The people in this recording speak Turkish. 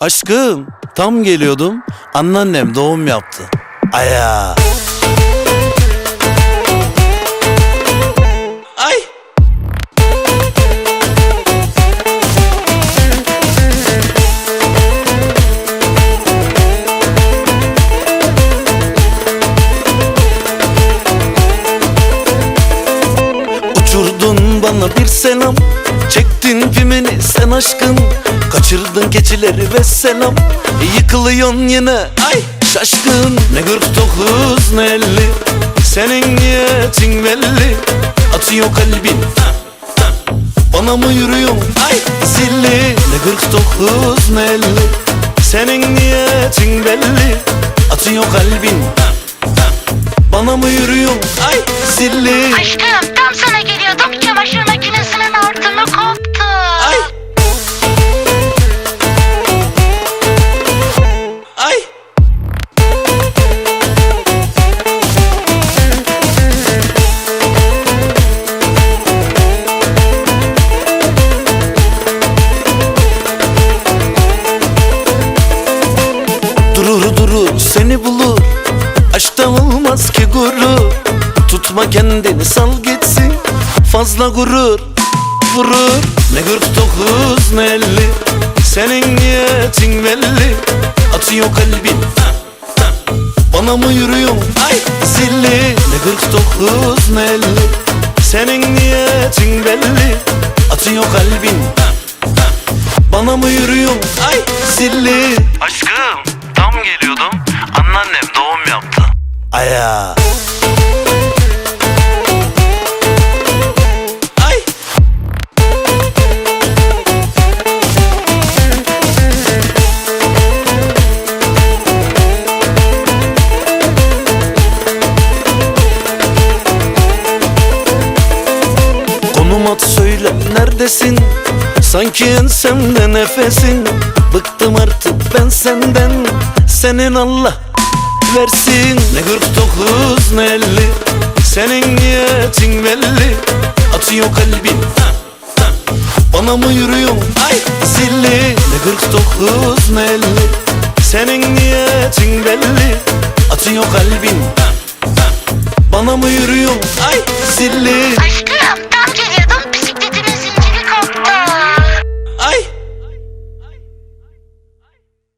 Aşkım tam geliyordum anneannem doğum yaptı. Aya. Ay. Uçurdun bana bir selam pimeni sen aşkın. Kaçırdın keçileri ve selam. Yıkılıyorsun yine. Ay şaşkın. Ne 49 ne 50 Senin niyetin belli. Atıyor kalbin. Bana mı yürüyorsun? Ay zilli. Ne 49 ne 50 Senin niyetin belli. Atıyor kalbin. Bana mı yürüyorsun? Ay zilli. Aşkım tam sana geliyordum. Çamaşır seni bulur. Aşkta olmaz ki gurur. Tutma kendini sal gitsin. Fazla gurur Vurur. Ne 49 ne 50 Senin niyetin belli. Atıyor kalbin. Bana mı yürüyorsun ay! Zilli. Ne 49 ne 50 Senin niyetin belli. Atıyor kalbin. Bana mı yürüyorsun ay! Zilli. Aşkım tam geliyordum anneannem doğum yaptı Aya. Ay. Konum at söyle neredesin Sanki ensemde nefesin Bıktım artık ben senden Senin Allah versin. Ne 49 ne 50 Senin niyetin belli. Atıyor kalbin. Bana mı yürüyorsun? Ay zilli. Ne 49 ne 50 Senin niyetin belli. Atıyor kalbin. Bana mı yürüyorsun? Ay zilli. Aşkım